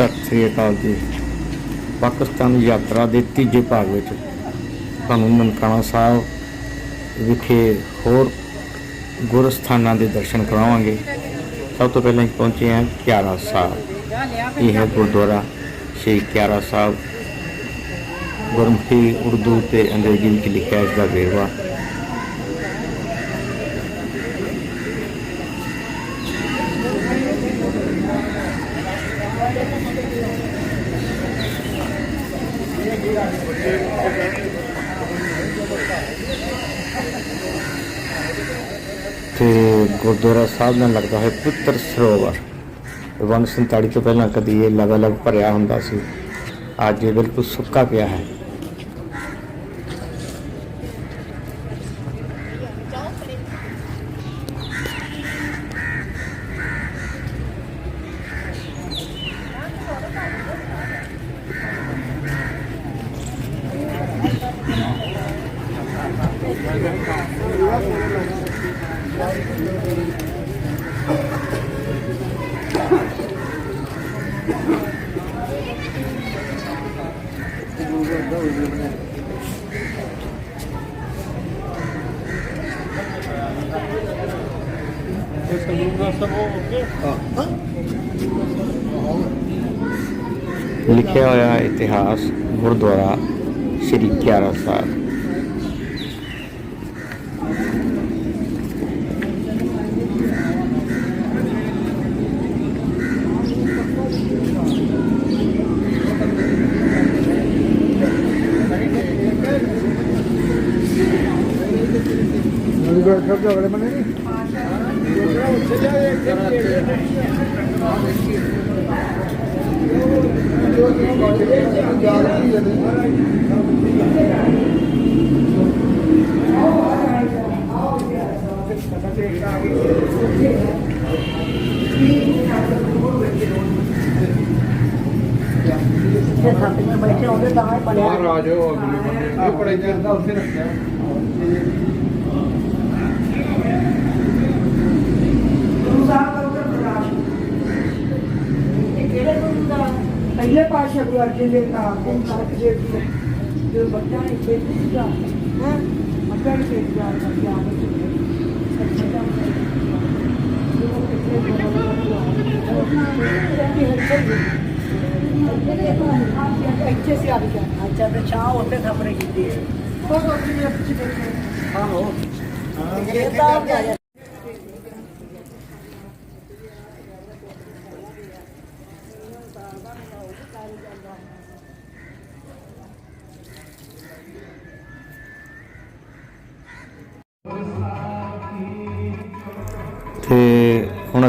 ਸਤਿ ਸ੍ਰੀ ਅਕਾਲ ਜੀ। ਪਾਕਿਸਤਾਨ ਯਾਤਰਾ ਦੇ ਤੀਜੇ ਭਾਗ ਵਿੱਚ ਤੁਹਾਨੂੰ ਨਨਕਾਣਾ ਸਾਹਿਬ ਵਿਖੇ ਹੋਰ ਗੁਰਸਥਾਨਾਂ ਦੇ ਦਰਸ਼ਨ ਕਰਾਵਾਂਗੇ। ਸਭ ਤੋਂ ਪਹਿਲਾਂ ਪਹੁੰਚੇ ਹਾਂ ਕਿਆਰਾ ਸਾਹਿਬ। ਇਹ ਹੈ ਗੁਰਦੁਆਰਾ ਸ਼੍ਰੀ ਕਿਆਰਾ ਸਾਹਿਬ। ਗੁਰਮੁਖੀ ਉਰਦੂ ਤੇ ਅੰਗਰੇਜ਼ੀ ਵਿੱਚ ਲਿਖਿਆ ਹੈ ਇਸ ਦਾ ਵੇਰਵਾ ਤੇ ਗੁਰਦੁਆਰਾ ਸਾਹਿਬ ਨਾਲ ਲੱਗਦਾ ਹੈ ਪੁੱਤਰ ਸਰੋਵਰ। 147 ਤੋਂ ਪਹਿਲਾਂ ਕਦੀ ਇਹ ਲਗਾਲਗ ਭਰਿਆ ਹੁੰਦਾ ਸੀ। ਅੱਜ ਇਹ ਬਿਲਕੁਲ ਸੁੱਕਾ ਪਿਆ ਹੈ। ਲਿਖਿਆ ਹੋਇਆ ਇਤਿਹਾਸ ਗੁਰਦੁਆਰਾ ਸ਼੍ਰੀ ਕਿਆਰਾ ਸਾਹਿਬ ਜੇ ਥੱਪੀਆਂ ਬੈਠੇ ਹੁੰਦੇ ਤਾਂ ਹੀ ਬਣਿਆ ਬਾਹਰ ਆ ਜਾਓ ਅਗਲੇ ਬੰਦੇ ਇਹ ਬੜੇ ਚਿਰ ਦਾ ਉੱਥੇ ਰੱਖਿਆ ਗੁਰੂ ਸਾਹਿਬ ਦਾ ਉੱਤਰ ਪ੍ਰਕਾਸ਼ ਇਹ ਕਿਹੜੇ ਗੁਰੂ ਦਾ ਪਹਿਲੇ ਪਾਤਸ਼ਾਹ ਗੁਰੂ ਅਰਜਨ ਦੇਵ ਦਾ ਗੁਰੂ ਨਾਨਕ ਦੇਵ ਜੀ ਦਾ ਜੋ ਬੱਚਾ ਹੈ ਮੱਕੜ ਕੇ ਜਾ ਰਿਹਾ ਇੱਥੇ ਸੀ ਆ ਗਿਆ। ਅੱਛਾ ਤੇ ਛਾਂ ਉੱਤੇ ਖਬਰੇ ਕੀਤੀ ਹੈ। ਉਹ ਉੱਥੇ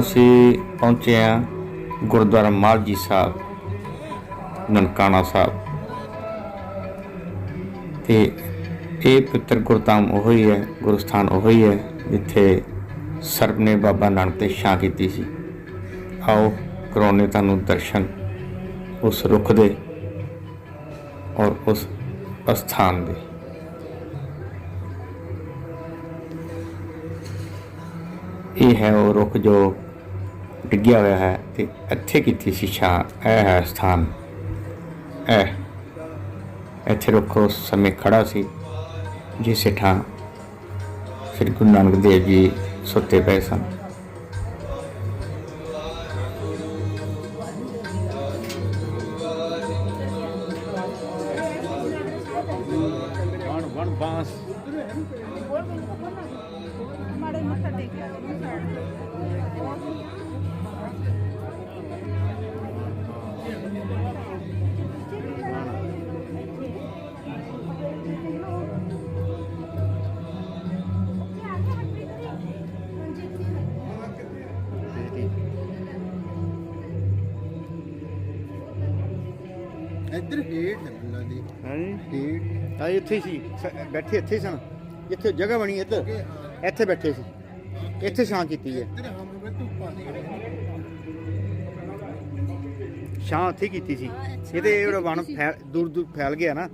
ਅਸੀਂ ਪਹੁੰਚੇ ਹਾਂ ਗੁਰਦੁਆਰਾ ਮਾਲਜੀ ਸਾਹਿਬ, ਨਨਕਾਣਾ ਸਾਹਿਬ। ਤੇ ਇਹ ਪਿੱਤਰ ਗੁਰਧਾਮ ਉਹ ਹੀ ਹੈ ਗੁਰਸਥਾਨ ਉਹ ਹੀ ਹੈ ਜਿੱਥੇ ਸਰਬ ਨੇ ਬਾਬਾ ਨਾਨਕ ਤੇ ਛਾਂ ਕੀਤੀ ਸੀ। ਆਓ ਕਰਾਉਣੇ ਤੁਹਾਨੂੰ ਦਰਸ਼ਨ ਉਸ ਰੁੱਖ ਦੇ ਔਰ ਉਸ ਅਸਥਾਨ ਦੇ। ਇਹ ਹੈ ਉਹ ਰੁੱਖ ਜੋ ਡਿੱਗਿਆ ਹੋਇਆ ਹੈ ਤੇ ਇੱਥੇ ਕੀਤੀ ਸੀ ਛਾਂ। ਇਹ ਹੈ ਸਥਾਨ। ਇਹ। ਇੱਥੇ ਰੁੱਖ ਉਸ ਸਮੇਂ ਖੜਾ ਸੀ, ਜਿਸ ਹੇਠਾਂ ਸ੍ਰੀ ਗੁਰੂ ਨਾਨਕ ਦੇਵ ਜੀ ਸੁੱਤੇ ਪਏ ਸਨ। ਇੱਧਰ ਹੇਠ ਹੈ ਬੁੱਲਾ ਦੀ। ਹਾਂਜੀ। ਹੇਠ। ਆ ਇੱਥੇ ਸੀ। ਸ- ਬੈਠੇ ਇੱਥੇ ਸਨ ਜਿੱਥੇ ਜਗ੍ਹਾ ਬਣੀ ਇੱਧਰ। ਇੱਥੇ ਬੈਠੇ ਸੀ। ਇੱਥੇ ਛਾਂ ਕੀਤੀ ਹੈ। ਇੱਧਰ ਹਮ ਵਿੱਚ ਧੁੱਪਾਂ ਸੀ ਛਾਂ ਉੱਥੇ ਕੀਤੀ ਸੀ। ਇਹ ਤੇ ਇਹ ਵਣ ਫੈਲ ਦੂਰ ਦੂਰ ਫੈਲ ਗਿਆ ਨਾ।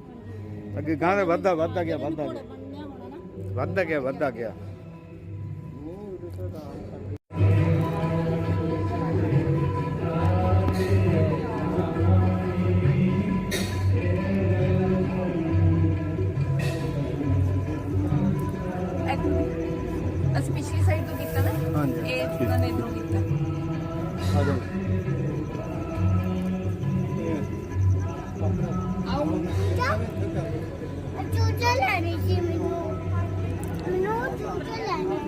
ਅੱਗੇ ਗਾਂ ਦਾ ਵੱਧਦਾ ਵੱਧਦਾ ਗਿਆ ਵੱਧਦਾ ਗਿਆ। ਵੱਧਦਾ ਗਿਆ ਵੱਧਦਾ ਗਿਆ। ਅਸੀਂ ਪਿਛਲੀ ਸਾਈਡ ਤੋਂ ਕੀਤਾ ਨਾ ਹਾਂਜੀ ਇਹ ਉਹਨਾਂ ਨੇ ਇਧਰੋਂ ਕੀਤਾ ਆ ਜਾਓ ਆਓ ਚੂਚਾ ਲੈਣੀ ਸੀ ਮੈਨੂੰ ਮੈਨੂੰ ਚੂਚਾ ਲੈਣੀ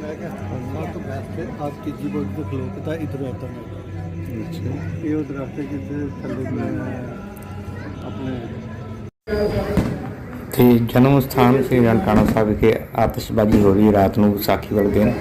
ਮੈਂ ਕਿਹਾ ਮੈਂ ਤਾਂ ਬੈਠ आज की जीवन दुख लोकता इधर होता है ये दरख्त कितने थले में ਤੇ ਜਨਮ ਸਥਾਨ ਸ੍ਰੀ ਨਨਕਾਣਾ ਸਾਹਿਬ ਵਿਖੇ ਆਤਿਸ਼ਬਾਜ਼ੀ ਹੋ ਰਹੀ ਰਾਤ ਨੂੰ ਵਿਸਾਖੀ ਵਾਲੇ ਦਿਨ।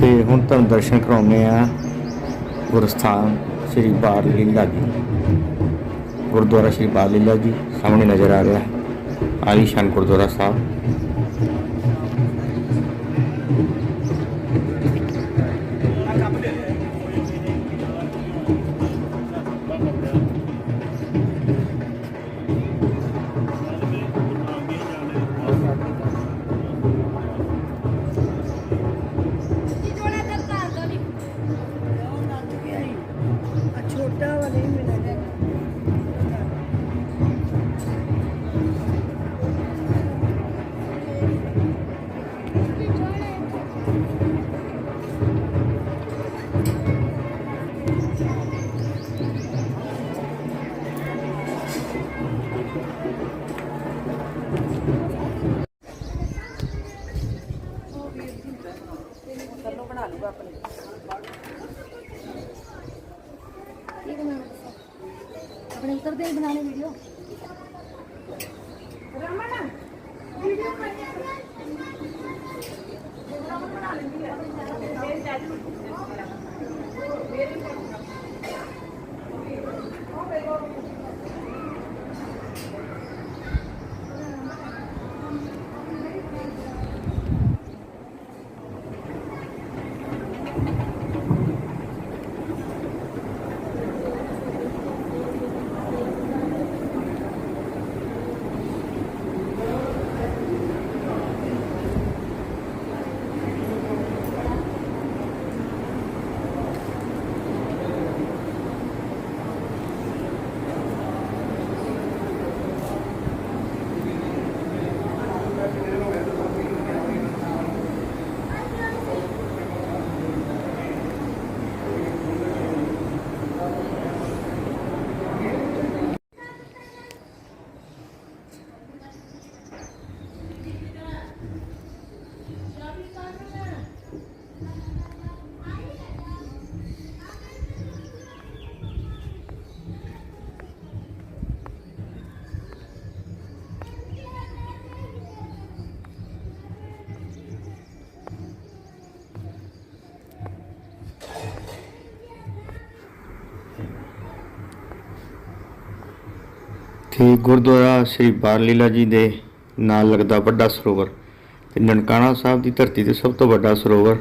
ਤੇ ਹੁਣ ਤੁਹਾਨੂੰ ਦਰਸ਼ਨ ਕਰਾਉਂਦੇ ਆ ਗੁਰਸਥਾਨ। ਸ੍ਰੀ ਬਾਰ ਲੀਲਾ ਜੀ। ਗੁਰਦੁਆਰਾ ਸ੍ਰੀ ਬਾਰ ਲੀਲਾ ਜੀ ਸਾਹਮਣੇ ਨਜ਼ਰ ਆ ਰਿਹਾ ਹੈ। ਆਲੀਸ਼ਾਨ ਗੁਰਦੁਆਰਾ ਸਾਹਿਬ। ਤੇ ਗੁਰਦੁਆਰਾ ਸ੍ਰੀ ਬਾਲ ਲੀਲਾ ਜੀ ਦੇ ਨਾਲ ਲੱਗਦਾ ਵੱਡਾ ਸਰੋਵਰ ਤੇ ਨਨਕਾਣਾ ਸਾਹਿਬ ਦੀ ਧਰਤੀ ਤੇ ਸਭ ਤੋਂ ਵੱਡਾ ਸਰੋਵਰ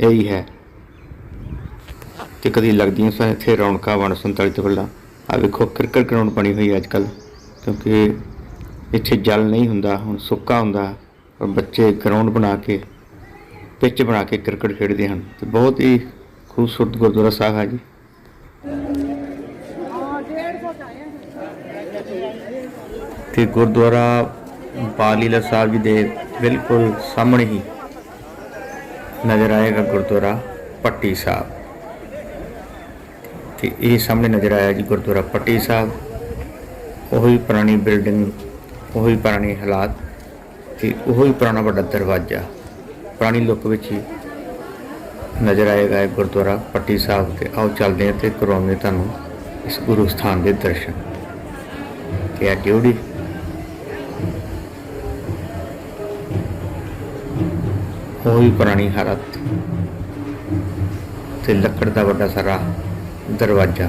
ਇਹੀ ਹੈ। ਤੇ ਕਦੀ ਲੱਗਦੀਆਂ ਸਨ ਇੱਥੇ ਰੌਣਕਾਂ ਵਣ 47 ਤੋਂ ਪਹਿਲਾਂ ਆ ਵੇਖੋ ਕ੍ਰਿਕਟ ਗਰਾਊਂਡ ਬਣੀ ਹੋਈ ਅੱਜ ਕੱਲ ਕਿਉਂਕਿ ਇੱਥੇ ਜਲ ਨਹੀਂ ਹੁੰਦਾ, ਹੁਣ ਸੁੱਕਾ ਹੁੰਦਾ ਔਰ ਬੱਚੇ ਗਰਾਊਂਡ ਬਣਾ ਕੇ, ਪਿੱਚ ਬਣਾ ਕੇ ਕ੍ਰਿਕਟ ਖੇਡਦੇ ਹਨ। ਤੇ ਬਹੁਤ ਹੀ ਖੂਬਸੂਰਤ ਗੁਰਦੁਆਰਾ ਸਾਹਿਬ ਹੈ ਜੀ। ਤੇ ਗੁਰਦੁਆਰਾ ਬਾਲੀਲਾ ਸਾਹਿਬ ਜੀ ਦੇ ਬਿਲਕੁਲ ਸਾਹਮਣੇ ਹੀ ਨਜ਼ਰ ਆਏਗਾ ਗੁਰਦੁਆਰਾ ਪੱਟੀ ਸਾਹਿਬ। ਤੇ ਇਹ ਸਾਹਮਣੇ ਨਜ਼ਰ ਆਇਆ ਜੀ ਗੁਰਦੁਆਰਾ ਪੱਟੀ ਸਾਹਿਬ। ਉਹੀ ਪੁਰਾਣੀ ਬਿਲਡਿੰਗ, ਉਹੀ ਪੁਰਾਣੇ ਹਾਲਾਤ ਤੇ ਉਹੀ ਪੁਰਾਣਾ ਵੱਡਾ ਦਰਵਾਜ਼ਾ। ਪੁਰਾਣੀ ਲੁੱਕ ਵਿੱਚ ਹੀ ਨਜ਼ਰ ਆਏਗਾ ਇਹ ਗੁਰਦੁਆਰਾ ਪੱਟੀ ਸਾਹਿਬ ਤੇ। ਆਓ ਚੱਲਦੇ ਹਾਂ ਤੇ ਕਰਵਾਉਂਦੇ ਤੁਹਾਨੂੰ ਇਸ ਗੁਰੂ ਸਥਾਨ ਦੇ ਦਰਸ਼ਨ। ਤੇ ਆ ਡਿਊਟੀ। ਉਹੀ ਪੁਰਾਣੀ ਹਾਲਤ ਤੇ ਲੱਕੜ ਦਾ ਵੱਡਾ ਸਾਰਾ ਦਰਵਾਜ਼ਾ।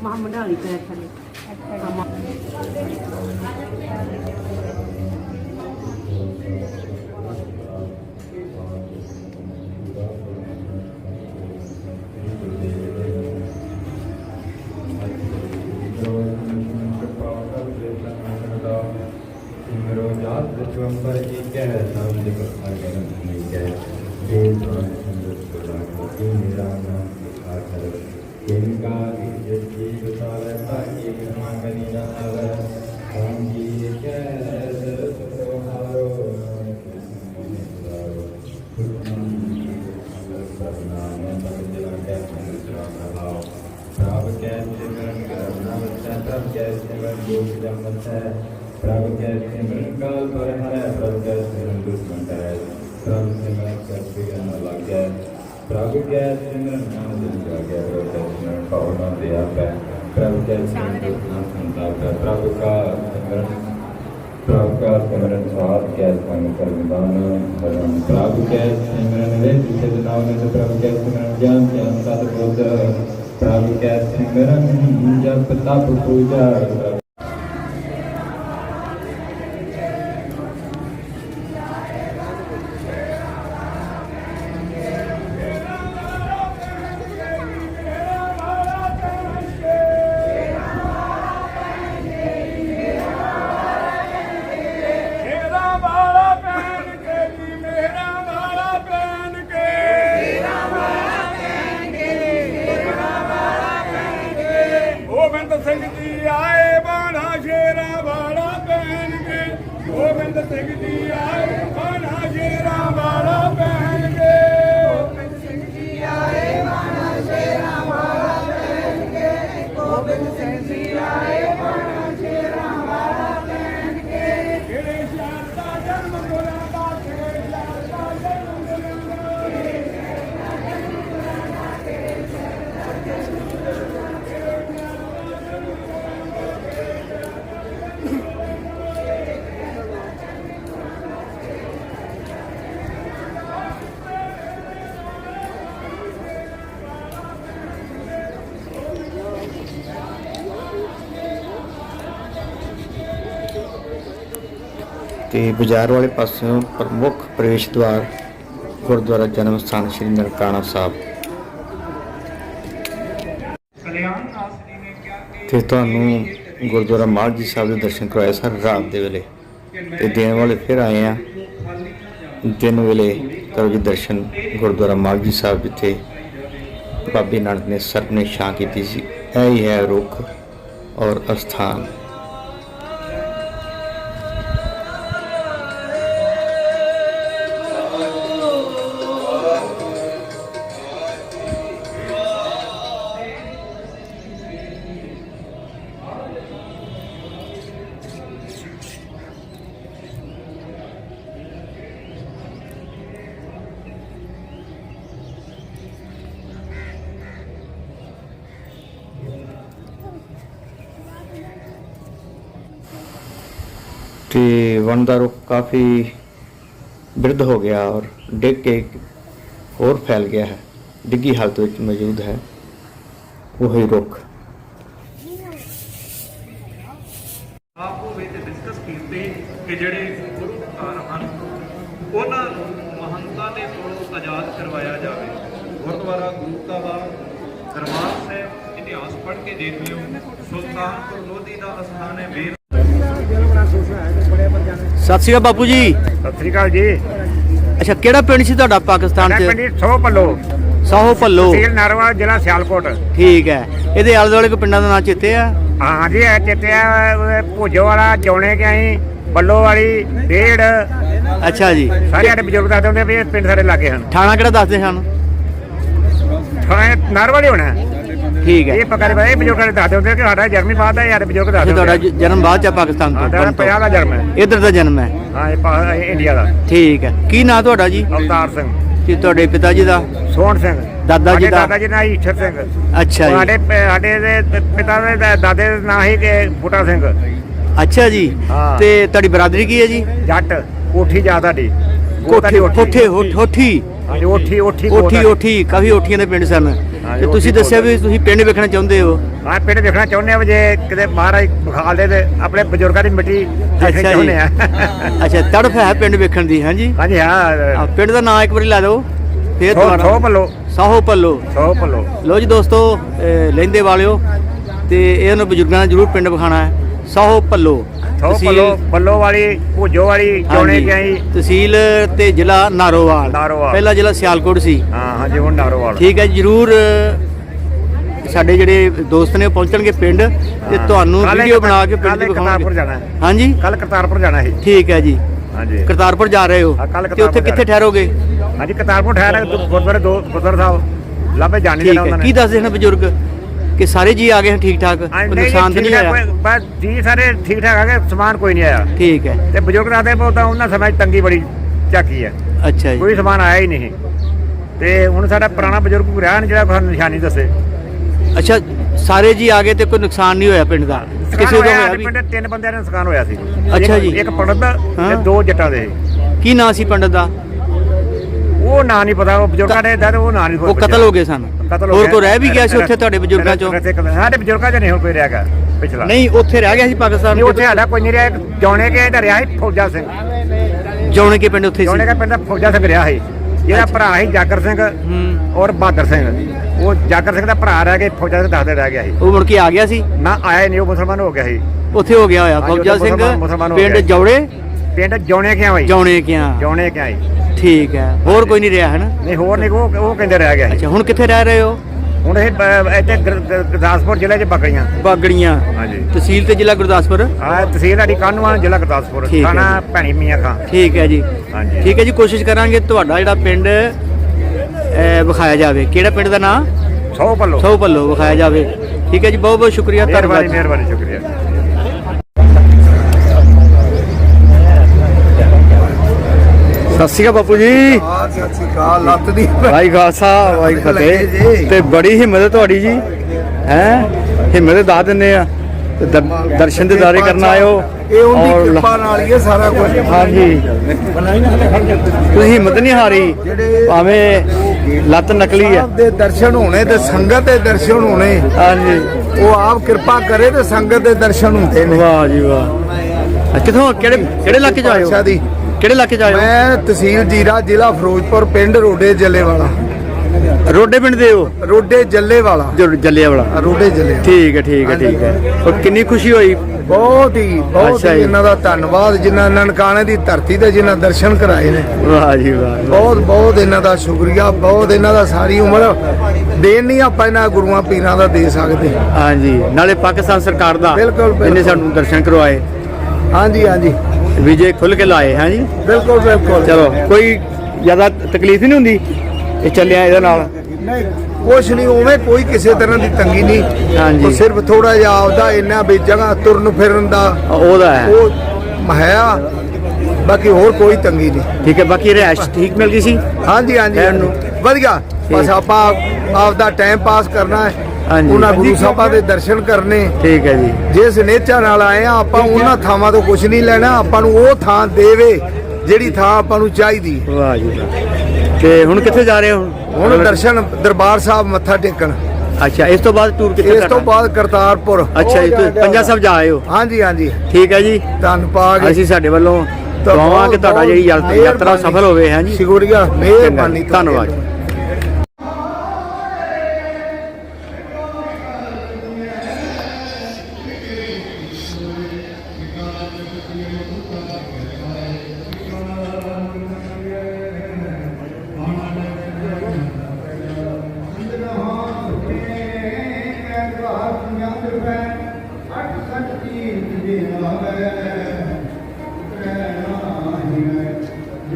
ਚਲੋ ਮਾਂ ਮੰਡਾਲੀ ਪੈਰ ਥੱਲੇ ਸਿਮਰੋ ਜਾਤ ਪ੍ਰਭ ਸਿਮਰਨ ਕਰ ਬਿਗਨ ਨ ਲੱਗੈ ਪ੍ਰਭ ਕੈ ਸਿਮਰਨ ਨਾਮ ਦਿਨ ਜਾਗੈ ਪ੍ਰਭ ਕੈ ਸਿਮਰਨ ਭਾਵਨਾ ਦੇ ਆਪੈ ਪ੍ਰਭ ਕੈ ਸਿਮਰਨ ਦੁਸ਼ਮਨ ਸੰਤਾਪੈ ਪ੍ਰਭ ਕਾ ਸਿਮਰਨ ਪ੍ਰਭ ਕਾ ਸਿਮਰਨ ਸਾਧ ਕੈ ਸੰਗ ਕਰਮਦਾਨ ਹਰਮ ਪ੍ਰਭ ਕੈ ਸਿਮਰਨ ਵੇ ਸਿਧ ਨਾਮ ਨਿਤ ਪ੍ਰਭ ਕੈ ਸਿਮਰਨ ਗਿਆਨ ਗਿਆਨ ਸਤ ਬੁੱਧ ਪ੍ਰਭ ਕੈ ਸਿਮਰਨ ਜਪ, ਤਪ ਪੂਜਾ, ਪ੍ਰਭ ਗੋਬਿੰਦ ਸਿੰਘ ਜੀ ਆਏ ਬਾਣਾ ਸ਼ੇਰਾ ਵਾਲਾ ਪੈਨ ਕੇ। ਗੋਬਿੰਦ ਸਿੰਘ ਜੀ ਆਏ ਤੇ ਬਾਜ਼ਾਰ ਵਾਲੇ ਪਾਸਿਓਂ ਪ੍ਰਮੁੱਖ ਪ੍ਰਵੇਸ਼ ਦੁਆਰ ਗੁਰਦੁਆਰਾ ਜਨਮ ਸਥਾਨ ਸ੍ਰੀ ਨਨਕਾਣਾ ਸਾਹਿਬ। ਤੇ ਤੁਹਾਨੂੰ ਗੁਰਦੁਆਰਾ ਮਾਲ ਜੀ ਸਾਹਿਬ ਦੇ ਦਰਸ਼ਨ ਕਰਵਾਏ ਸਰ ਰਾਤ ਦੇ ਵੇਲੇ। ਤੇ ਦਿਨ ਵਾਲੇ ਫਿਰ ਆਏ ਆ। ਦਿਨ ਵੇਲੇ ਕਰੋ ਜੀ ਦਰਸ਼ਨ ਗੁਰਦੁਆਰਾ ਮਾਲ ਜੀ ਸਾਹਿਬ ਜਿੱਥੇ ਬਾਬੇ ਨਾਨਕ ਨੇ ਸਰਬ ਨੇ ਛਾਂ ਕੀਤੀ ਸੀ। ਇਹ ਹੀ ਹੈ ਰੁੱਖ ਔਰ ਅਸਥਾਨ। ਤੇ ਵਣ ਦਾ ਰੁੱਖ ਕਾਫੀ ਬਿਰਧ ਹੋ ਗਿਆ ਔਰ ਡਿੱਗ ਕੇ ਹੋਰ ਫੈਲ ਗਿਆ ਹੈ। ਡਿੱਗੀ ਹਾਲਤ ਵਿੱਚ ਮੌਜੂਦ ਹੈ। ਉਹੀ ਰੁੱਖ। ਆਪੋ ਵਿੱਚ ਡਿਸਕਸ ਕੀਤੇ ਕਿ ਜਿਹੜੇ ਗੁਰੂ ਘਰ ਹਨ, ਉਹਨਾਂ ਨੂੰ ਮਹੰਤਾਂ ਦੇ ਕੋਲੋਂ ਆਜ਼ਾਦ ਕਰਵਾਇਆ ਜਾਵੇ। ਗੁਰਦੁਆਰਾ ਗੁਰੂ ਕਾ ਦਰਬਾਰ ਸਾਹਿਬ, ਇਤਿਹਾਸ ਪੜ੍ਹ ਕੇ ਦੇਖ ਲਿਓ। ਸੁਲਤਾਨਪੁਰ ਲੋਧੀ ਦਾ ਅਸਥਾਨ ਹੈ ਸਤਿ ਸ਼੍ਰੀ ਅਕਾਲ ਬਾਪੂ ਜੀ। ਸਤਿ ਸ੍ਰੀ ਅਕਾਲ ਜੀ। ਅੱਛਾ ਕਿਹੜਾ ਪਿੰਡ ਸੀ ਤੁਹਾਡਾ ਪਾਕਿਸਤਾਨ 'ਚ? ਪਿੰਡੀ ਸੋ ਪੱਲੋ ਸਾਹੋ ਭੱਲੋ। ਤਹਿਸੀਲ ਨਰਵਾ ਜ਼ਿਲ੍ਹਾ ਸਿਆਲਕੋਟ। ਠੀਕ ਹੈ। ਇਹਦੇ ਆਲੇ ਦੁਆਲੇ ਕੋ ਪਿੰਡਾਂ ਦਾ ਨਾਂ ਚੇਤੇ ਆ? ਹਾਂ ਜੀ ਇਹ ਚਿੱਤਿਆ ਭੋਜੋ ਵਾਲਾ ਚੌਣੇ ਕੇ ਆਈ ਬੱਲੋ ਵਾਲੀ ਡੇੜ ਅੱਛਾ ਜੀ। ਸਾਰੇ ਸਾਡੇ ਬਜ਼ੁਰਗ ਦੱਸਦੇ ਹੁੰਦੇ ਵੀ ਇਹ ਪਿੰਡ ਸਾਡੇ ਲਾਗੇ ਹਨ। ਥਾਣਾ ਕਿਹੜਾ ਦੱਸਦੇ ਹਨ? ਥਾਣੇ ਨਰਵਾ ਹੀ ਹੋਣਾ। ਠੀਕ ਹੈ। ਇਹ ਪਕੜ ਇਹ ਬਜ਼ੁਰਗ ਦੇ ਦੱਸਦੇ ਹੁੰਦੇ ਕਿ ਸਾਡਾ ਜਨਮ ਬਾਅਦ ਹੈ ਯਾਰ ਬਜ਼ੁਰਗ ਦੱਸਦੇ ਤੁਹਾਡਾ ਜ- ਜਨਮ ਬਾਅਦ ਚ ਆ ਪਾਕਿਸਤਾਨ ਹਾਂ ਤੋਂ। 50 ਦਾ ਜਨਮ ਹੈ। ਇੱਧਰ ਦਾ ਜਨਮ ਹੈ। ਹਾਂ ਇਹ ਪਾ- ਇਹ ਇੰਡੀਆ ਦਾ। ਠੀਕ ਹੈ। ਕੀ ਨਾਂ ਤੁਹਾਡਾ ਜੀ? ਅਵਤਾਰ ਸਿੰਘ। ਜੀ ਤੁਹਾਡੇ ਪਿਤਾ ਜੀ ਦਾ? ਸੋਹਣ ਸਿੰਘ। ਦਾਦਾ ਜੀ ਸਾਡੇ ਦਾ? ਦਾਦਾ ਜੀ ਦਾ ਈਸ਼ਰ ਸਿੰਘ। ਅੱਛਾ ਜੀ। ਸਾਡੇ ਪ- ਸਾਡੇ ਦੇ ਪਿਤਾ ਦੇ ਦਾ- ਦਾਦੇ ਦਾ ਨਾਂ ਸੀ ਕਿ ਬੂਟਾ ਸਿੰਘ। ਅੱਛਾ ਜੀ। ਹਾਂ। ਤੇ ਤੁਹਾਡੀ ਬਰਾਦਰੀ ਕੀ ਹੈ ਜੀ? ਜੱਟ ਕੋਠੀ ਜਾ ਤੁਹਾਡੀ ਕੋਠੇ ਕੋਠੇ ਹੋ- ਹੋਠੀ। ਹਾਂਜੀ ਆ। ਓਠੀ। ਕਾਫੀ ਓਠੀਆਂ ਦੇ ਪਿੰਡ ਸਨ। ਤੇ ਤੁਸੀਂ ਦੱਸਿਆ ਵੀ ਤੁਸੀਂ ਪਿੰਡ ਵੇਖਣਾ ਚਾਹੁੰਦੇ ਹੋ? ਹਾਂ ਪਿੰਡ ਦੇਖਣਾ ਚਾਹੁੰਦੇ ਆ ਜੇ ਕਿਤੇ ਮਹਾਰਾਜ ਬਖਾਲ ਦੇ ਤੇ ਆਪਣੇ ਬਜ਼ੁਰਗਾਂ ਦੀ ਮਿੱਟੀ ਦੇਖਣੀ ਚਾਹੁੰਦੇ ਆ। ਅੱਛਾ ਤੜਫ ਹੈ ਪਿੰਡ ਵੇਖਣ ਦੀ ਹਾਂਜੀ? ਹਾਂਜੀ ਹਾਂ। ਪਿੰਡ ਦਾ ਨਾਂ ਇੱਕ ਵਾਰੀ ਲਾ ਦਿਓ ਫੇਰ ਸੋ ਸੋ ਦੁਬਾਰਾ ਪੱਲੋ ਸਾਹੋ ਭੱਲੋ। ਸੋ ਪੱਲੋ ਲੋ ਜੀ ਦੋਸਤੋ ਲੈਂਦੇ ਵਾਲਿਓ ਤੇ ਇਹਨਾਂ ਬਜ਼ੁਰਗਾਂ ਦਾ ਜਰੂਰ ਪਿੰਡ ਵਿਖਾਣਾ ਹੈ। ਸਾਹੋ ਸੋ ਤਹਿਸੀਲ- ਪੱਲੋ ਪੱਲੋ ਵਾਲੀ ਭੂਜੋ ਵਾਲੀ ਚੌਣੇ ਹਾਂਜੀ, ਕੇ ਆਈ। ਤਹਿਸੀਲ ਤੇ ਜ਼ਿਲ੍ਹਾ ਨਾਰੋਵਾਲ। ਨਾਰੋਵਾਲ। ਪਹਿਲਾ ਜ਼ਿਲ੍ਹਾ ਸਿਆਲਕੋਟ ਸੀ। ਹਾਂ ਹੁਣ ਨਾਰੋਵਾਲ ਠੀਕ ਹੈ ਜਰੂਰ ਸਾਡੇ ਜਿਹੜੇ ਦੋਸਤ ਨੇ ਉਹ ਪਹੁੰਚਣਗੇ ਪਿੰਡ ਤੇ ਹਾਂ। ਤੁਹਾਨੂੰ ਵੀਡੀਓ ਬਣਾ ਕੇ ਪਿੰਡ ਕਰਤਾਰਪੁਰ ਜਾਣਾ ਹੈ। ਹਾਂਜੀ? ਕੱਲ ਕਰਤਾਰਪੁਰ ਜਾਣਾ ਸੀ ਠੀਕ ਹੈ ਜੀ। ਹਾਂਜੀ। ਕਰਤਾਰਪੁਰ ਜਾ ਰਹੇ ਹੋ ਹਾਂ, ਤੇ ਉੱਥੇ ਕਿੱਥੇ ਠਹਿਰੋਗੇ? ਹਾਂਜੀ ਕਰਤਾਰਪੁਰ ਠਹਿਰ ਗੁਰਦੁਆਰੇ ਦੋ ਗੁਰਦੁਆਰਾ ਸਾਹਿਬ। ਲੱਭੇ ਜਾਣੀ ਦੇਣਾ ਹੈ। ਉਹਨਾਂ ਕੀ ਨੇ ਦੱਸਦੇ ਹਨ ਬਜ਼ੁਰਗ? ਕਿ ਸਾਰੇ ਜੀ ਆ ਗਏ ਠੀਕ ਠਾਕ ਹਾਂ, ਕੋਈ ਨੁਕਸਾਨ ਨਹੀਂ ਕੋਈ- ਬਸ ਜੀ ਸਾਰੇ ਠੀਕ ਠਾਕ ਆ ਗਏ ਸਮਾਨ ਕੋਈ ਨਹੀਂ ਆਇਆ। ਠੀਕ ਹੈ। ਤੇ ਬਜ਼ੁਰਗ ਦੱਸਦੇ ਬਹੁਤਾ ਉਹਨਾਂ ਸਮੇਂ ਤੰਗੀ ਬੜੀ ਝਾਕੀ ਹੈ। ਅੱਛਾ ਜੀ। ਕੋਈ ਸਮਾਨ ਆਇਆ ਹੀ ਨਹੀਂ। ਤੇ ਹੁਣ ਸਾਡਾ ਪੁਰਾਣਾ ਬਜ਼ੁਰਗ ਕੋਈ ਰਿਹਾ ਨੀ ਜਿਹੜਾ ਸਾਨੂੰ ਨਿਸ਼ਾਨੀ ਦੱਸੇ। ਅੱਛਾ ਸਾਰੇ ਜੀ ਆ ਗਏ ਤੇ ਕੋਈ ਨੁਕਸਾਨ ਨਹੀਂ ਹੋਇਆ ਪਿੰਡ ਦਾ? ਕਿਸੇ ਦਾ ਹੋਇਆ ਵੀ? ਪਿੰਡ ਤਿੰਨ ਬੰਦਿਆਂ ਦਾ ਨੁਕਸਾਨ ਹੋਇਆ ਸੀ। ਅੱਛਾ ਜੀ। ਇੱਕ ਪੰਡਤ ਦਾ। ਤੇ ਦੋ ਜੱਟਾਂ ਦੇ। ਕੀ ਨਾਂ ਸੀ ਪੰਡਤ ਦਾ? ਉਹ ਨਾਂ ਨਹੀਂ ਪਤਾ ਉਹ ਬਜ਼ੁਰਗਾਂ ਦੇ ਦਾ ਉਹ ਨਾਂ ਨਹੀਂ ਉਹ ਕਤਲ ਹੋ ਗਏ ਸਨ। ਹੋਰ। ਕੋਈ ਰਹਿ ਵੀ ਗਿਆ ਸੀ ਉੱਥੇ ਤੁਹਾਡੇ ਬਜ਼ੁਰਗਾਂ ਚੋਂ? ਸਾਡੇ ਬਜ਼ੁਰਗਾਂ 'ਚ ਨਹੀਂ ਹੁਣ ਕੋਈ ਰਿਹਾ ਪਿਛਲਾ। ਨਹੀਂ ਉੱਥੇ ਰਹਿ ਗਿਆ ਸੀ ਪਾਕਿਸਤਾਨ ਨਹੀਂ ਉੱਥੇ ਸਾਡਾ ਕੋਈ ਨਹੀਂ ਰਿਹਾ। ਜੌਣੇ ਕੇ ਦਾ ਰਿਹਾ ਸੀ ਫੌਜਾ ਸਿੰਘ। ਜੌਣੇ ਕੇ ਪਿੰਡ ਉੱਥੇ ਜੌਣੇ ਸੀ ਕੇ ਪਿੰਡ ਦਾ ਫੌਜਾ ਸਿੰਘ ਰਿਹਾ ਸੀ। ਜਿਹਦਾ ਭਰਾ ਸੀ ਜਾਗਰ ਸਿੰਘ ਹੂੰ। ਔਰ ਬਹਾਦਰ ਸਿੰਘ। ਉਹ ਜਾਗਰ ਸਿੰਘ ਦਾ ਭਰਾ ਰਹਿ ਗਿਆ ਫੌਜਾ ਸਿੰਘ ਦੱਸਦੇ ਰਹਿ ਗਿਆ ਸੀ। ਉਹ ਮੁੜ ਕੇ ਆ ਗਿਆ ਸੀ? ਨਾ ਆਇਆ ਨਹੀਂ ਉਹ ਮੁਸਲਮਾਨ ਹੋ ਗਿਆ ਸੀ। ਉੱਥੇ ਹੋ ਗਿਆ ਹੋਇਆ ਹਾਂਜੀ, ਫੌਜਾ ਉੱਥੇ ਸਿੰਘ ਮੁਸਲਮਾਨ- ਹੋ ਪਿੰਡ ਗਿਆ। ਜੌੜੇ? ਪਿੰਡ ਜੌਣੇ ਕਿਆ ਹੋਈ? ਜੌਣੇ ਕਿਆਂ? ਜੌਣੇ ਕਿਆ ਠੀਕ ਹੈ ਹੋਰ ਕੋਈ ਨਹੀਂ ਰਿਹਾ ਹੈ ਨਾ ਨਹੀਂ ਹੋਰ ਨਹੀਂ ਉਹ ਉਹ ਕਹਿੰਦੇ ਰਹਿ ਗਿਆ ਸੀ। ਅੱਛਾ ਹੁਣ ਕਿੱਥੇ ਰਹਿ ਰਹੇ ਹੋ? ਹੁਣ ਇਹ ਬ- ਇੱਥੇ ਗੁਰ- ਗੁਰ- ਗੁਰਦਾਸਪੁਰ ਜ਼ਿਲ੍ਹੇ 'ਚ ਬੱਕਰੀਆਂ ਬਾਗੜੀਆਂ। ਹਾਂਜੀ। ਤਹਿਸੀਲ ਤੇ ਜ਼ਿਲ੍ਹਾ ਗੁਰਦਾਸਪੁਰ? ਆ ਤਹਿਸੀਲ ਸਾਡੀ ਕਾਨੂੰਨ ਜ਼ਿਲ੍ਹਾ ਗੁਰਦਾਸਪੁਰ। ਠੀਕ ਹੈ ਥਾਣਾ ਭੈਣੀ ਮੀਆਂ ਖਾਂ। ਠੀਕ ਹੈ ਜੀ। ਹਾਂਜੀ। ਠੀਕ ਹੈ ਜੀ ਕੋਸ਼ਿਸ਼ ਕਰਾਂਗੇ ਤੁਹਾਡਾ ਜਿਹੜਾ ਪਿੰਡ ਅਹ, ਵਿਖਾਇਆ ਜਾਵੇ। ਕਿਹੜਾ ਪਿੰਡ ਦਾ ਨਾਮ ਸੌ ਪੱਲੋ। ਸੌ ਪੱਲੋ ਵਿਖਾਇਆ ਜਾਵੇ। ਠੀਕ ਹੈ ਜੀ ਬਹੁਤ ਬਹੁਤ ਸ਼ੁਕਰੀਆ ਮਿਹਰਬਾਨੀ ਧੰਨਵਾਦ। ਮਿਹਰਬਾਨੀ ਸ਼ੁਕਰੀਆ। ਸਤਿ ਸ਼੍ਰੀ ਅਕਾਲ ਬਾਪੂ ਜੀ। ਸਤਿ ਸ੍ਰੀ ਅਕਾਲ ਲੱਤ ਦੀ ਭਾਈ ਖਾਲਸਾ ਭਾਈ ਫਤਿਹ। ਤੇ ਬੜੀ ਹਿੰਮਤ ਤੁਹਾਡੀ ਜੀ ਹੈ? ਹਿੰਮਤ ਦਾ ਦਿੰਦੇ ਆ। ਦਰਸ਼ਨ ਦੇ ਦਾਰੇ ਕਰਨ ਆਇਓ ਇਹ ਉਹਦੀ ਕਿਰਪਾ ਨਾਲ ਹੀ ਸਾਰਾ ਕੁਝ। ਹਾਂਜੀ। ਤੁਸੀਂ ਹਿੰਮਤ ਨਹੀਂ ਹਾਰੀ। ਭਾਵੇਂ ਲੱਤ ਨਕਲੀ ਹੈ ਦੇ ਦਰਸ਼ਨ ਹੋਣੇ ਤੇ ਸੰਗਤ ਦੇ ਦਰਸ਼ਨ ਹੋਣੇ ਹਾਂਜੀ। ਉਹ ਆਪ ਕਿਰਪਾ ਕਰੇ ਤੇ ਸੰਗਤ ਦੇ ਦਰਸ਼ਨ ਹੁੰਦੇ ਨੇ। ਵਾਹ ਜੀ ਵਾਹ। ਕਿੱਥੋਂ? ਕਿਹੜੇ ਕਿਹੜੇ ਇਲਾਕੇ ਚ ਆਏ ਹੋ? ਕਿਹੜੇ ਇਲਾਕੇ ਚ ਆਏ ਹੋ? ਮੈਂ ਤਹਿਸੀਲ ਜੀਰਾ ਜ਼ਿਲ੍ਹਾ ਫਿਰੋਜ਼ਪੁਰ ਪਿੰਡ ਰੋਡੇ ਜੱਲੇ ਵਾਲਾ ਰੋਡੇ ਪਿੰਡ ਦੇ ਹੋ? ਰੋਡੇ ਜੱਲੇ ਵਾਲਾ ਜੋ ਜੱਲਿਆ ਵਾਲਾ ਰੋਡੇ ਜੱਲੇ ਠੀਕ ਹੈ ਠੀਕ ਹੈ ਠੀਕ ਹੈ। ਔਰ ਕਿੰਨੀ ਖੁਸ਼ੀ ਹੋਈ? ਬਹੁਤ ਹੀ ਬਹੁਤ ਅੱਛਾ ਹੀ ਜੀ। ਇਹਨਾਂ ਦਾ ਧੰਨਵਾਦ ਜਿਨ੍ਹਾਂ ਨਨਕਾਣੇ ਦੀ ਧਰਤੀ ਤੇ ਜਿਨ੍ਹਾਂ ਦਰਸ਼ਨ ਕਰਾਏ ਨੇ। ਵਾਹ ਜੀ ਵਾਹ। ਬਹੁਤ ਬਹੁਤ ਇਹਨਾਂ ਦਾ ਸ਼ੁਕਰੀਆ ਬਹੁਤ ਇਹਨਾਂ ਦਾ ਸਾਰੀ ਉਮਰ ਦੇਣ ਨਹੀਂ ਆਪਾਂ ਇਹਨਾਂ ਗੁਰੂਆਂ ਪੀਰਾਂ ਦਾ ਦੇ ਸਕਦੇ। ਹਾਂਜੀ। ਨਾਲੇ ਪਾਕਿਸਤਾਨ ਸਰਕਾਰ ਦਾ ਬਿਲਕੁਲ, ਬਿਲਕੁਲ। ਇਹਨੇ ਸਾਨੂੰ ਦਰਸ਼ਨ ਕਰਵਾਏ। ਹਾਂਜੀ ਹਾਂਜੀ। ਵਿਜੇ ਖੁੱਲ ਕੇ ਲਾਏ ਹਾਂਜੀ ਬਿਲਕੁਲ ਬਿਲਕੁਲ। ਚਲੋ ਕੋਈ ਜ਼ਿਆਦਾ ਤਕਲੀਫ ਨਹੀਂ ਹੁੰਦੀ ਇਹ ਚੱਲਿਆ ਇਹਦੇ ਨਾਲ? ਨਹੀਂ ਕੁਛ ਨਹੀਂ ਉਵੇਂ ਕੋਈ ਕਿਸੇ ਤਰ੍ਹਾਂ ਦੀ ਤੰਗੀ ਨਹੀਂ। ਹਾਂਜੀ। ਸਿਰਫ ਥੋੜਾ ਜਿਹਾ ਆਪਦਾ ਇੰਨਾ ਵੀ ਜਗ੍ਹਾ ਤੁਰਨ ਫਿਰਨ ਦਾ ਉਹਦਾ ਹੈ। ਉਹ ਹੈ ਆ। ਬਾਕੀ ਹੋਰ ਕੋਈ ਤੰਗੀ ਨਹੀਂ। ਠੀਕ ਹੈ ਬਾਕੀ ਰਹਿਸ਼ ਠੀਕ ਮਿਲ ਗਈ ਸੀ? ਹਾਂਜੀ ਹਾਂਜੀ। ਵਧੀਆ। ਬਸ ਆਪਾਂ ਆਪਦਾ ਟਾਈਮ ਪਾਸ ਕਰਨਾ ਹੈ। ਹਾਂਜੀ। ਉਹਨਾਂ ਗੁਰੂ ਸਾਹਿਬਾਂ ਦੇ ਦਰਸ਼ਨ ਕਰਨੇ। ਠੀਕ ਹੈ ਜੀ। ਜਿਸ ਨੇਚਾ ਨਾਲ ਆਏ ਆ ਆਪਾਂ ਉਹਨਾਂ ਥਾਵਾਂ ਤੋਂ ਕੁਝ ਨਹੀਂ ਲੈਣਾ ਆਪਾਂ ਨੂੰ ਉਹ ਥਾਂ ਦੇਵੇ ਜਿਹੜੀ ਥਾਂ ਆਪਾਂ ਨੂੰ ਚਾਹੀਦੀ। ਵਾਹ ਜੀ ਤੇ ਹੁਣ ਕਿੱਥੇ ਜਾ ਰਹੇ ਹੋ? ਹੁਣ ਦਰਸ਼ਨ ਦਰਬਾਰ ਸਾਹਿਬ ਮੱਥਾ ਟੇਕਣ। ਅੱਛਾ ਇਸ ਤੋਂ ਬਾਅਦ ਟੂਰ ਕਿੱਥੇ ਇਸ ਤੋਂ ਕਰਨਾ? ਬਾਅਦ ਕਰਤਾਰਪੁਰ। ਅੱਛਾ ਜੀ ਤੁਸੀਂ ਪੰਜਾ ਸਾਹਿਬ ਜਾ ਆਏ ਹੋ? ਹਾਂਜੀ ਹਾਂਜੀ। ਠੀਕ ਹੈ ਜੀ। ਧੰਨ ਪਾਗ ਅਸੀਂ ਸਾਡੇ ਵੱਲੋਂ ਤਾਂ ਦੁਆਵਾਂ ਕਿ ਬਹੁਤ- ਤੁਹਾਡਾ ਜਿਹੜੀ ਯਾਤ- ਬਹੁਤ ਯਾਤਰਾ ਸਫਲ ਹੋਵੇ ਹੈ ਜੀ। ਧੰਨਵਾਦ।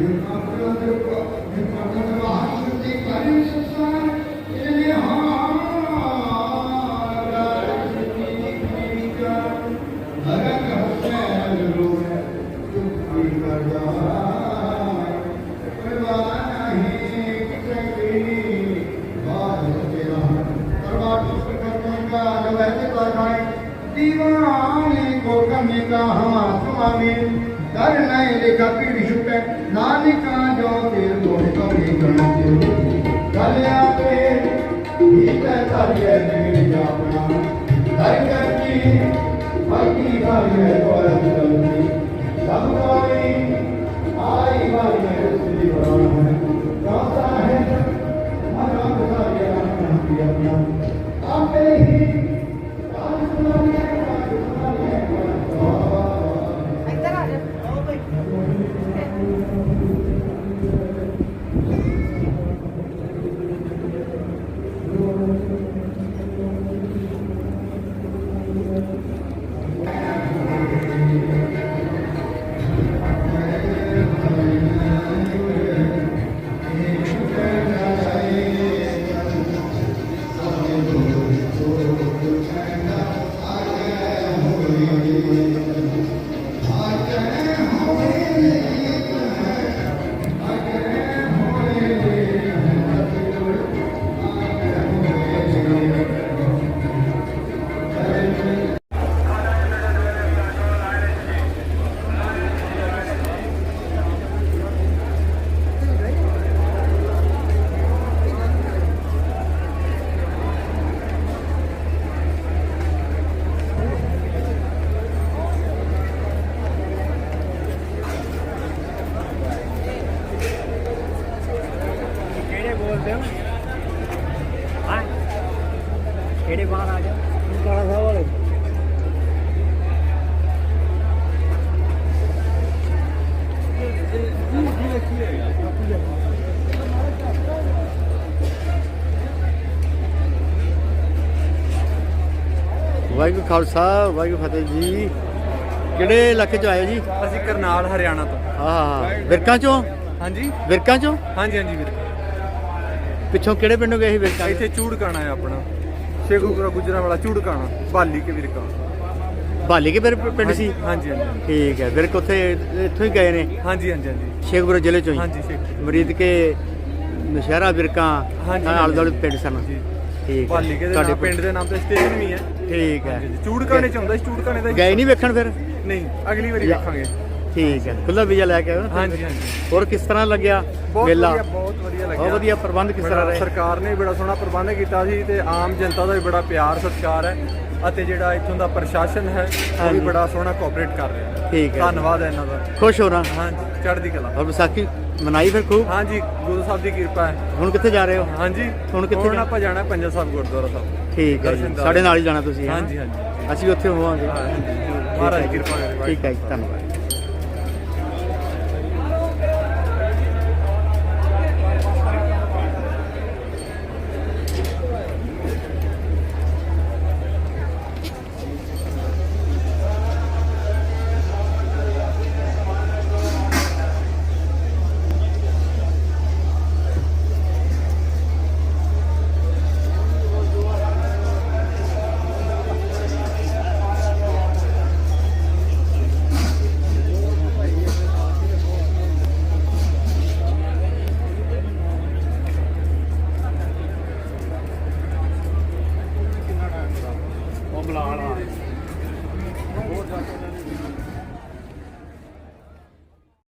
よかった。Amém. Amém. ਖਾਲਸਾ ਵਾਹਿਗੁਰੂ ਫਤਿਹ ਜੀ। ਕਿਹੜੇ ਇਲਾਕੇ ਚ ਆਏ ਜੀ? ਅਸੀਂ ਕਰਨਾਲ ਹਰਿਆਣਾ ਤੋਂ। ਹਾਂ ਵਿਰਕਾਂ ਚੋਂ? ਹਾਂਜੀ। ਵਿਰਕਾਂ ਚੋਂ? ਹਾਂਜੀ ਹਾਂਜੀ ਵੀਰ। ਪਿੱਛੋਂ ਕਿਹੜੇ ਪਿੰਡੋਂ ਗਏ ਸੀ ਵਿਰਕਾਂ ਇੱਥੇ ਚੂੜਕਾਣਾ ਹੈ ਆਪਣਾ। ਸ਼ੇਖੂਪੁਰਾ ਗੁਜਰਾਂ ਵਾਲਾ ਚੂੜਕਾਣਾ ਬਾਲੀ ਕੇ ਵੀਰਕਾ। ਬਾਲੀ ਕੇ ਫਿਰ ਪਿੰਡ ਸੀ? ਹਾਂਜੀ ਹਾਂਜੀ ਠੀਕ ਹੈ ਵਿਰਕ ਉੱਥੇ ਇੱਥੋਂ ਹੀ ਗਏ ਨੇ? ਹਾਂਜੀ ਹਾਂਜੀ ਹਾਂਜੀ। ਸ਼ੇਖਪੁਰਾ ਜ਼ਿਲ੍ਹੇ ਚੋਂ ਹੀ? ਹਾਂਜੀ ਸ਼ੇਖ ਮਰੀਦ ਕੇ ਨਸ਼ਹਿਰਾ ਵਿਰਕਾਂ ਆਲੇ ਦੁਆਲੇ ਪਿੰਡ ਸਨ ਜੀ। ਠੀਕ ਹੈ ਕੇ ਦੇ ਪਿੰਡ ਦੇ ਨਾਮ ਤੇ ਸਟੇਸ਼ਨ ਵੀ ਹੈ। ਠੀਕ ਹੈ। ਚੂੜਕਾਣੇ ਚ ਸੀ, ਚੂੜਕਾਣੇ ਦਾ ਹੀ- ਗਏ ਨਹੀਂ ਵੇਖਣ ਫਿਰ? ਨਹੀਂ ਅਗਲੀ ਵਾਰੀ ਵੇਖਾਂਗੇ। ਠੀਕ ਹੈ। ਖੁੱਲਾ ਵੀਜ਼ਾ ਲੈ ਕੇ ਆਏ ਹੋ ਨਾ? ਹਾਂਜੀ ਹਾਂਜੀ। ਹੋਰ ਕਿਸ ਤਰ੍ਹਾਂ ਲੱਗਿਆ ਬਹੁਤ ਮੇਲਾ? ਵਧੀਆ ਬਹੁਤ ਵਧੀਆ ਲੱਗਿਆ। ਬਹੁਤ ਵਧੀਆ ਪ੍ਰਬੰਧ ਕਿਸ ਤਰ੍ਹਾਂ ਬੜਾ- ਰਹੇ? ਸਰਕਾਰ ਨੇ ਬੜਾ ਸੋਹਣਾ ਪ੍ਰਬੰਧ ਕੀਤਾ ਸੀ ਤੇ ਆਮ ਜਨਤਾ ਦਾ ਵੀ ਬੜਾ ਪਿਆਰ ਸਤਿਕਾਰ ਹੈ ਅਤੇ ਜਿਹੜਾ ਇੱਥੋਂ ਦਾ ਪ੍ਰਸ਼ਾਸਨ ਹੈ ਉਹ। ਵੀ ਬੜਾ ਸੋਹਣਾ ਕੋਆਪਰੇਟ ਕਰ ਰਿਹਾ ਹੈ। ਠੀਕ ਹੈ। ਧੰਨਵਾਦ ਹੈ ਇਹਨਾਂ ਦਾ। ਖੁਸ਼ ਹੋ ਨਾ? ਹਾਂਜੀ ਚੜ੍ਹਦੀ ਕਲਾ। ਔਰ ਵਿਸਾਖੀ ਮਨਾਈ ਫਿਰ ਖੂਬ? ਹਾਂਜੀ ਗੁਰੂ ਸਾਹਿਬ ਦੀ ਕਿਰਪਾ ਹੈ। ਹੁਣ ਕਿੱਥੇ ਜਾ ਰਹੇ ਹੋ? ਹਾਂਜੀ ਹੁਣ ਕਿੱਥੇ ਹੁਣ ਜਾਣਾ? ਆਪਾਂ ਜਾਣਾ ਪੰਜਾ ਸਾਹਿਬ ਗੁਰਦੁਆਰਾ ਸਾਹਿਬ। ਠੀਕ ਹੈ ਜੀ। ਦਰਸ਼ਨ ਸਾਡੇ ਨਾਲ ਹੀ ਜਾਣਾ ਤੁਸੀਂ ਹੈਂ? ਹਾਂਜੀ ਹਾਂਜੀ। ਅਸੀਂ ਉੱਥੇ ਹੋਵਾਂਗੇ। ਹਾਂਜੀ। ਮਹਾਰਾਜ ਕਿਰਪਾ ਕਰੇ ਠੀਕ ਹੈ ਜੀ ਧੰਨਵਾਦ।